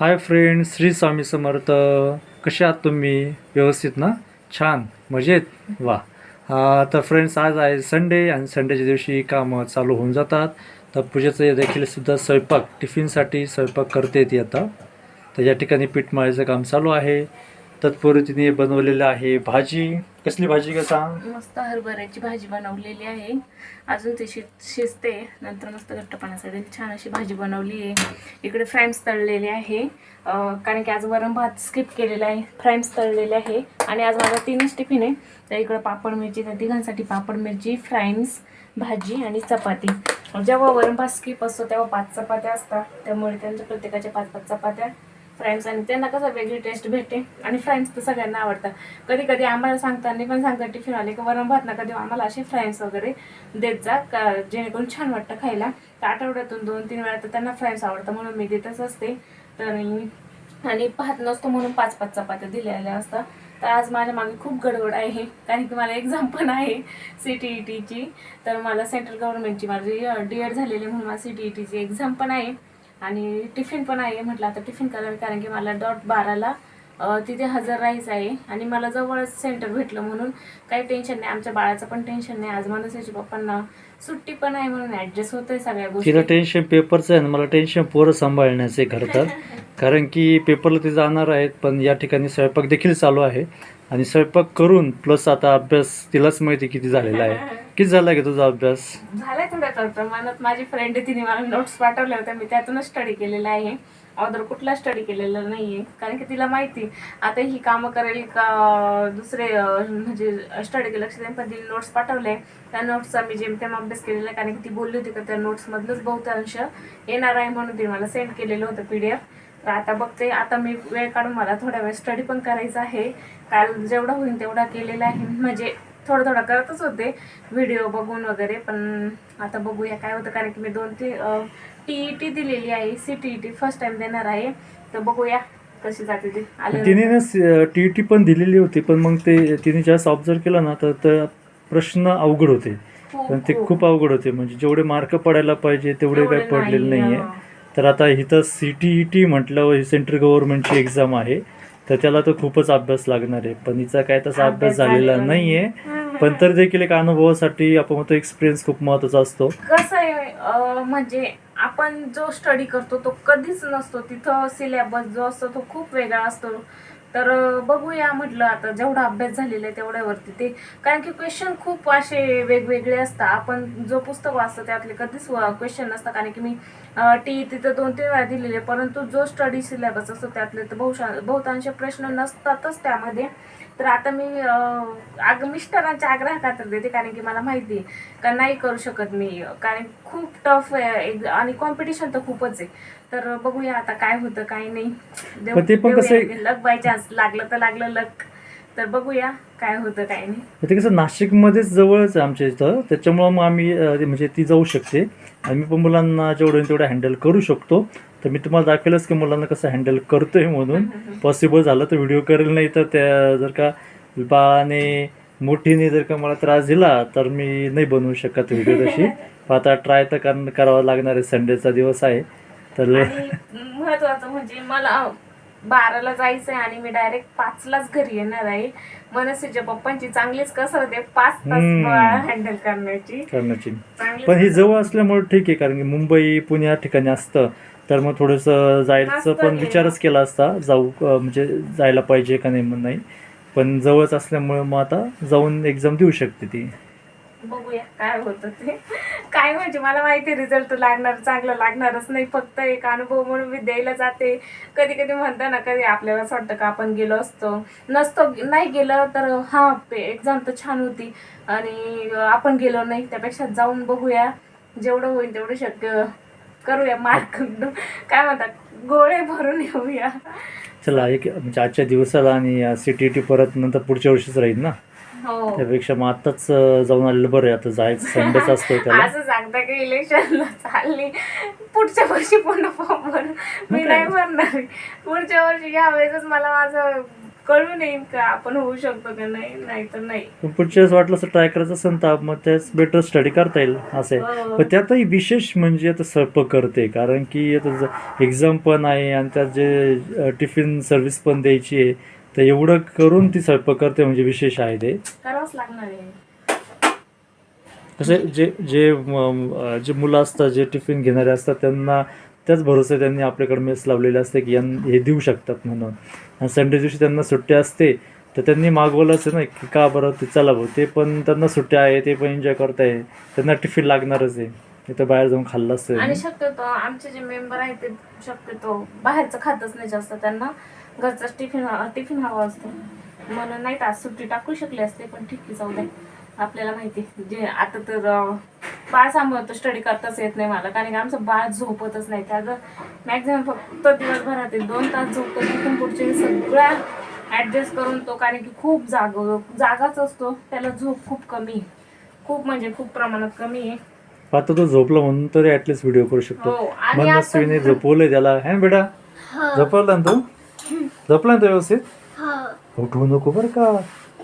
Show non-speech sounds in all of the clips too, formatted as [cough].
Hi friend Shri Swami Samarth कसे आहात तुम्ही? व्यवस्थित ना? छान. मजेत? वा. तर फ्रेंड्स आज आहे संडे आणि संडेच्या दिवशी कामं चालू होऊन जातात. तर पूजेचं देखील सुद्धा स्वयंपाक टिफिनसाठी स्वयंपाक करते ती आता. तर या ठिकाणी पीठ माळीचं काम चालू आहे. तत्पूर्वी बनवलेलं आहे. भाजी? कसली भाजी का सांग? मस्त हरभऱ्याची भाजी बनवलेली आहे. अजून ते शिज शिजते. नंतर मस्त घट्टपणासाठी छान अशी भाजी बनवली आहे. इकडे फ्रॅम्स तळलेले आहे. अं, कारण की आज वरण भात स्किप केलेला आहे. फ्रॅम्स तळलेले आहे. आणि आज माझा तीनच टिफिन आहे. तर इकडं पापड मिरची त्या तिघांसाठी पापड मिरची फ्राईम्स भाजी आणि चपाती. जेव्हा वरण भात स्किप असतो तेव्हा पाच चपात्या असतात. त्यामुळे त्यांच्या प्रत्येकाच्या पाच पाच चपात्या फ्रेंड्स आणि त्यांना कसं वेगळी टेस्ट भेटते. आणि फ्राईम्स तर सगळ्यांना आवडतात. कधी कधी आम्हाला सांगताना पण सांगतात टिफिन आले की वरण भात नका देऊ आम्हाला असे फ्राईम्स वगैरे देत जा का जेणेकरून छान वाटतं खायला. तर आठवड्यातून दोन तीन वेळा तर त्यांना फ्राईम्स आवडतं म्हणून मी देतच असते. तर आणि भात नसतो म्हणून पाच पाच चपात्या दिलेल्या असतात. तर आज माझ्या मागे खूप गडबड आहे कारण की मला एक्झाम पण आहे सी टी ई टीची तर मला सेंट्रल गव्हर्नमेंटची माझी डी एड झालेली म्हणून मला सी टी ई टीची एक्झाम पण आहे. आणि टिफिन पण आहे म्हटलं आता टिफिन करायला कारण की मला डॉट बाराला तिथे हजर राहायचं आहे. आणि मला जवळच सेंटर भेटलं म्हणून काही टेन्शन नाही. आमच्या बाळाचं पण टेन्शन नाही. आज मनसेच्या पप्पांना सुट्टी पण आहे म्हणून ॲडजस्ट होतंय सगळ्या गोष्टी. तिला टेन्शन पेपरचं आहे आणि मला टेन्शन पोरं सांभाळण्याचं आहे खरं तर. [laughs] कारण की पेपरला ते जाणार आहेत पण या ठिकाणी स्वयंपाक देखील चालू आहे. आणि स्वयंपाक करून प्लस आता अभ्यास तिलाच माहिती किती झालेला आहे. किती झाला की तुझा अभ्यास? झालंय थोड्या प्रमाणात. माझी फ्रेंड तिने मला नोट्स पाठवल्या होत्या. मी त्यातूनच स्टडी केलेला आहे. अदर कुठला स्टडी केलेला नाहीये. कारण की तिला माहिती आता ही कामं करेल का दुसरे म्हणजे स्टडी लक्ष देईन पण तिने नोट्स पाठवले. त्या नोट्सचा मी जेमतेम अभ्यास केलेला आहे. कारण की ती बोलली होती का त्या नोट्समधलंच बहुतांश येणार आहे म्हणून तिने मला सेंड केलेलं होतं पी डी एफ तर आता बघते. आता मी वेळ काढून मला थोडा वेळ स्टडी पण करायचा आहे. काल जेवढा होईल तेवढा केलेला आहे. म्हणजे थोडं थोडं करतच होते. व्हिडिओ बघून वगैरे पण आता बघूया काय होतं. कारण की मी दोन ती टी ई टी दिलेली आहे. C T E T first time देणार आहे. तर बघूया कशी जाते ती. तिने ना टी टी पण दिलेली होती पण मग ते तिने जास्त ऑब्झर्व केलं ना तर प्रश्न अवघड होते. पण ते खूप अवघड होते. म्हणजे जेवढे मार्क पडायला पाहिजे तेवढे काही पडलेले नाही, हा. आहे तर आता इथं सी टी ई टी म्हटलं ही सेंट्रल गव्हर्नमेंटची एक्झाम आहे. तर त्याला तर खूपच अभ्यास लागणार आहे. पण हिचा काय तसा अभ्यास झालेला नाही. आहे. पण तर देखील एक अनुभवासाठी आपण म्हणतो एक्सपिरियन्स खूप महत्त्वाचा असतो. कसं आहे म्हणजे आपण जो स्टडी करतो तो कधीच नसतो. तिथं सिलेबस जो असतो तो खूप वेगळा असतो. तर बघूया म्हटलं आता जेवढा अभ्यास झालेला आहे तेवढ्यावरती ते कारण की क्वेश्चन खूप असे वेगवेगळे असतात. आपण जो पुस्तक वाचतो त्यातले कधीच क्वेश्चन नसतात. कारण की मी टी तिथं दोन तीन वेळा दिलेले परंतु जो स्टडी सिलेबस असतो त्यातले तर बहुशा बहुतांश प्रश्न नसतातच त्यामध्ये. तर आता मी आग मिस्टरांच्या आग्रह खातर देते. कारण की मला माहिती आहे का नाही करू शकत मी. कारण खूप टफ आहे. एक- आणि कॉम्पिटिशन तर खूपच आहे. तर बघूया आता काय होतं काय नाही. पण ते पण कसं आहे- लक बाय चान्स लागलं तर लागलं लक तर बघूया काय होतं काय नाही. ते कसं नाशिकमध्येच जवळच आहे आमच्या इथं. त्याच्यामुळं मग आम्ही अं, ते म्हणजे ती जाऊ शकते. आणि मी पण मुलांना जेवढं होईल तेवढं हँडल करू शकतो. तर मी तुम्हाला दाखवेलच की मुलांना कसं हँडल करतोय म्हणून. पॉसिबल झालं तर व्हिडिओ करेल नाही तर त्या जर का बाळाने मोठीने जर का मला त्रास दिला तर मी नाही बनवू शकत व्हिडिओ तशी. पण [laughs] आता ट्राय तर कर करावं लागणार आहे. संडेचा दिवस आहे. तर आणि महत्वाचं म्हणजे मला बाराला जायचं आहे आणि मी डायरेक्ट पाचलाच घरी येणार आहे. मनसेच्या पप्पांची चांगलीच कसरत आहे. पाच तास हम्म. हँडल करण्याची. करण्याची. पण हे जवळ असल्यामुळे ठीक आहे कारण की मुंबई पुणे या ठिकाणी असतं. तर मग थोडंसं जायचं असतं पण हे. विचारच केला असता जाऊ अं, म्हणजे जायला पाहिजे का नाही म्हणून नाही. पण जवळच असल्यामुळे मग आता जाऊन एक्झाम देऊ शकते ती. बघूया काय होतं ते. काय म्हणजे मला माहिती रिझल्ट लागणार चांगलं लागणारच नाही. फक्त एक अनुभव म्हणून मी द्यायला जाते. कधी कधी म्हणता ना कधी आपल्याला असं वाटतं का आपण गेलो असतो. नसतो नाही गेलं तर हा एक्झाम तर छान होती. आणि आपण गेलो नाही त्यापेक्षा जाऊन बघूया. जेवढं होईल तेवढं शक्य करूया मार्क काय म्हणतात गोळे भरून येऊया. चला एक म्हणजे आजच्या दिवसाला आणि सी टी टी परत नंतर पुढच्या वर्षीच राहील ना? हो. त्यापेक्षा मग आताच जाऊन आलेलं बरं आहे. आता जायचं संडेच असतो त्याला. [laughs] असं सांगता की इलेक्शनला चालली. पुढच्या वर्षी पूर्ण फॉर्म भर मी नाही? भरणार. पुढच्या वर्षी या वेळेसच मला माझं कळून येईल का आपण होऊ शकतो का नाही नाही तर नाही. पण पुढच्या वेळेस वाटलं असं ट्राय करायचं असेल तर मग त्याच बेटर स्टडी करता येईल असं. आहे हो. पण त्यातही विशेष म्हणजे आता स्वयंपाक करते कारण की आता एक्झाम पण आहे आणि त्यात जे टिफिन सर्व्हिस पण द्यायची आहे तर एवढं करून ती स्वयंपाक करते म्हणजे विशेष आहे ते. करावंच लागणार आहे. कसे जे जे म- जे मुलं असतात जे टिफिन घेणारे असतात त्यांना त्याच भरोसे त्यांनी आपल्याकडे मेस लावलेले असते की यां हे देऊ शकतात म्हणून. आणि संडे दिवशी त्यांना सुट्टी असते तर त्यांनी मागवलंच आहे ना की का बरं ते चला भाऊ. ते पण त्यांना सुट्टी आहे ते पण एन्जॉय करताय. त्यांना टिफिन लागणारच आहे. तिथं बाहेर जाऊन खाल्लं असतं. आणि शक्यतो आमचे जे मेंबर आहेत ते शक्यतो बाहेरचं खातच नाही जास्त त्यांना. घरचा टिफिन टिफिन हवा असतो. म्हणून नाही तर आज सुट्टी टाकू शकले असते पण ठीक आहे जाऊ दे. आपल्याला माहिती जे आता तर बाळ सांभाळतो स्टडी करताच येत नाही मला. कारण की आमचं बाळ झोपतच नाही. त्याचं मॅक्झिमम फक्त दिवसभरात एक दोन तास झोपतो. तिथून पुढचे सगळ्या ॲडजस्ट करून तो कारण की खूप जाग जागाच असतो. त्याला झोप खूप कमी आहे. खूप म्हणजे खूप प्रमाणात कमी आहे. आता तो झोपला म्हणून तरी ऍटलीस्ट व्हिडिओ करू शकतो. हो आणि आता झोपवलंय त्याला. है ना बेटा झोपवला ना तू? झोपला ना तो व्यवस्थित? उठवू नको बरं का.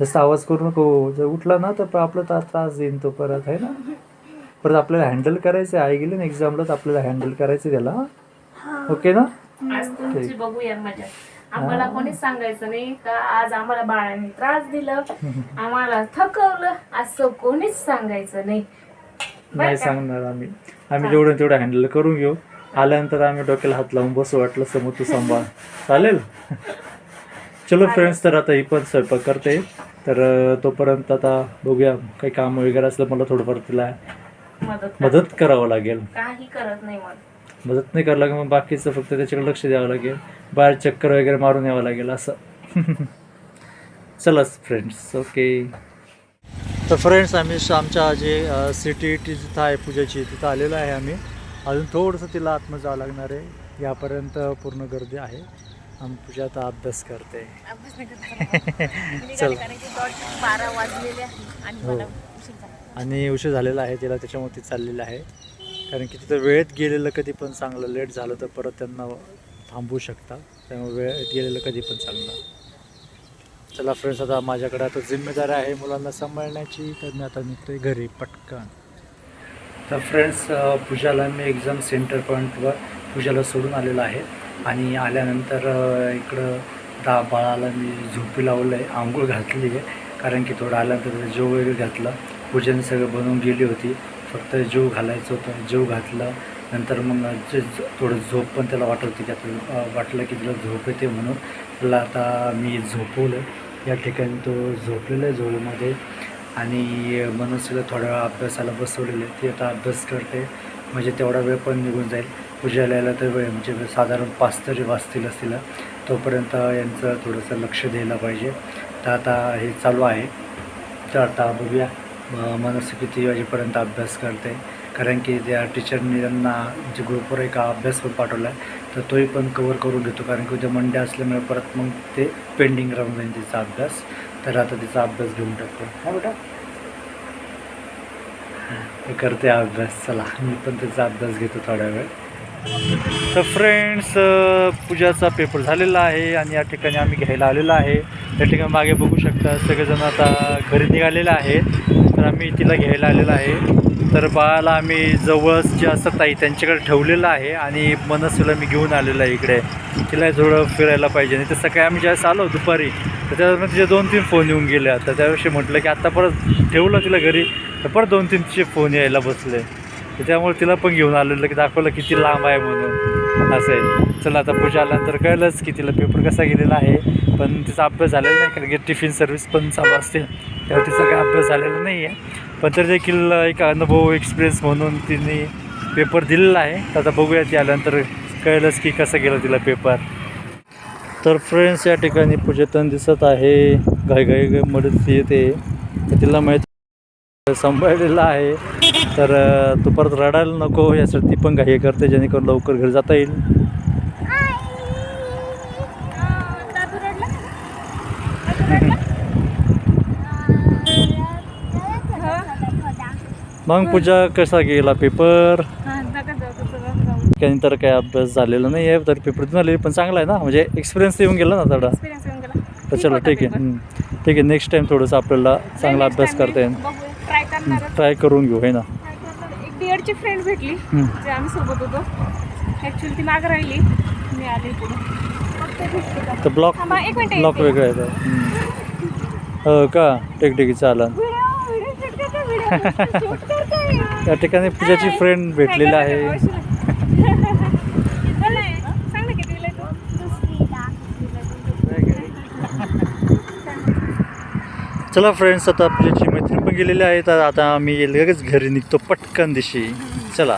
जास्त आवाज करू नको. जर उठला ना तर आपला ता- त्रास देईन तो परत आहे ना? परत आपल्याला हँडल करायचं आई गेली ना एक्झामला तर आपल्याला हँडल करायचं त्याला. ओके ना? आज तुमची बघूया मजा. आम्हाला कोणीच सांगायचं नाही का? आज आम्हाला बाळाने त्रास दिलं. आम्हाला थकवलं. असं कोणीच सांगायचं नाही. नाही का? सांगणार आम्ही. आम्ही जेवढं तेवढं हँडल करून घेऊ. आल्यानंतर आम्ही डोक्याला हात लावून बसू वाटलं समोर तू सांभाळ. चालेल? चलो फ्रेंड्स तर आता ही पण स्वयंपाक करते. तर तोपर्यंत आता बघूया काही काम वगैरे असलं मला थोडंफार तिला मदत करा. मदत करावं लागेल. काही करत नाही मदत नाही करावं लागेल मग बाकीचं फक्त त्याच्याकडे लक्ष द्यावं लागेल. बाहेर चक्कर वगैरे मारून यावं लागेल असं. चलाच फ्रेंड्स ओके तर फ्रेंड्स आम्ही आमच्या जे सी टी टी जिथं आहे पूजाची तिथं आलेलो आहे आम्ही. अजून थोडंसं तिला आतमध्ये जावं लागणार आहे. यापर्यंत पूर्ण गर्दी आहे. आम्ही पूजा आता अभ्यास करते. [laughs] चल. बारा वाजलेले हो. आणि उशीर झालेला आहे. तिला त्याच्यामुळे ती चाललेलं आहे. कारण की तिथं वेळेत गेलेलं कधी पण चांगलं. लेट झालं तर परत त्यांना थांबवू शकता. त्यामुळे वेळेत गेलेलं कधी पण चांगलं चला फ्रेंड्स आता माझ्याकडे आता जिम्मेदारी आहे मुलांना सांभाळण्याची. तर मी आता निघतोय घरी. पटकन. तर फ्रेंड्स पूजाला मी एक्झाम सेंटर पॉईंटवर पूजाला सोडून आलेलो आहे. आणि आल्यानंतर इकडं दहा बाळाला मी झोपी लावलं आहे आंघोळ घातली आहे. कारण की थोडं आल्यानंतर जेव वगैरे घातलं. पूजन सगळं बनवून गेली होती. फक्त जेव घालायचं होतं जेव घातलं. नंतर मग जे थोडं झोप पण त्याला वाटत होती की वाटलं की तिला झोप येते म्हणून. त्याला आता मी झोपवलं. या ठिकाणी तो झोपलेला आहे झोळीमध्ये आणि मनस्वीला थोड्या वेळा अभ्यासाला बसवलेलं आहे ती आता अभ्यास करते. म्हणजे तेवढा वेळ पण निघून जाईल. पूजाला तर वेळ म्हणजे साधारण पाच तरी वाजतील असतील. तोपर्यंत यांचं थोडंसं लक्ष द्यायला पाहिजे. तर आता हे चालू आहे. तर आता बघूया म- मनस्वी किती वाजेपर्यंत अभ्यास करते. कारण की त्या टीचरनी त्यांना जे ग्रुपवर एक अभ्यास पण पाठवला आहे तर तोही पण कवर करून घेतो. कारण की उद्या मंडे असल्यामुळे परत मग ते पेंडिंग राहून जाईल तिचा अभ्यास. तर आता तिचा अभ्यास घेऊन टाकतो. हा बेटा. हे करते अभ्यास. चला मी पण त्याचा अभ्यास घेतो थोड्या वेळ. तर फ्रेंड्स पूजाचा पेपर झालेला आहे आणि या ठिकाणी आम्ही घ्यायला आलेलो आहे. या ठिकाणी मागे बघू शकता सगळेजण आता घरी निघालेले आहेत तर आम्ही तिला घ्यायला आलेलो आहे. तर बाळाला आम्ही जवळच जे असतात ताई त्यांच्याकडे ठेवलेलं आहे आणि मनस्वीला मी घेऊन आलेलो आहे इकडे. तिला थोडं फिरायला पाहिजे. आणि तर सकाळी आम्ही ज्यावेळेस आलो दुपारी त्याच्यानंतर तिचे दोन तीन फोन येऊन गेले. आता त्याविषयी म्हटलं की आता परत ठेवलं तिला घरी तर परत दोन तीन तिचे फोन यायला बसले. त्याच्यामुळे त्यामुळे तिला पण घेऊन आलेलं की दाखवलं किती लांब आहे म्हणून. असं आहे. चला आता पूजा आल्यानंतर कळलंच की तिला पेपर कसा गेलेला आहे. पण तिचा अभ्यास झालेला नाही कारण की टिफिन सर्व्हिस पण चालू असते. त्यावर तिचा काही अभ्यास झालेला नाही आहे. पण तरी देखील एक अनुभव एक्सपिरियन्स म्हणून तिने पेपर दिलेला आहे. तर आता बघूया ती आल्यानंतर कळलंच की कसं गेलं तिला पेपर तर फ्रेंड्स या ठिकाणी पूजेतन दिसत आहे. घाई घाई मदत येते. तिला माहिती सांभाळलेला आहे. तर तू परत रडायला नको यासाठी ती पण घाई करते जेणेकरून लवकर घरी जाता येईल. मग पूजा कसा गेला पेपर? जाऊ. त्यानंतर काय अभ्यास झालेला नाही आहे तर पेपर आले पण चांगला आहे ना म्हणजे एक्सपिरियन्स येऊन गेला ना थोडा येऊन गेला. तर चलो ठीक आहे हं. ठीक आहे नेक्स्ट टाइम थोडंसं आपल्याला चांगला अभ्यास करता येईल ट्राय करणार ट्राय करून घेऊ आहे ना एक बीएडची फ्रेंड भेटली हं. जे आम्ही सोबत होतो ॲक्च्युली ती मागं राहिली मी आली पुढे फक्त भेटली का? तर ब्लॉक थांबा, एक मिनिट ब्लॉक. वेगळं आहे तर. हं. हो का ठीक ठीक चालन व्हिडिओ व्हिडिओ शूट करते व्हिडिओ शूट करते या ठिकाणी पूजाची फ्रेंड भेटलेला आहे चला फ्रेंड्स आता आपल्याची मैत्रीण पण गेलेली आहे तर आता आम्ही लगेच घरी निघतो पटकन दिशी. चला.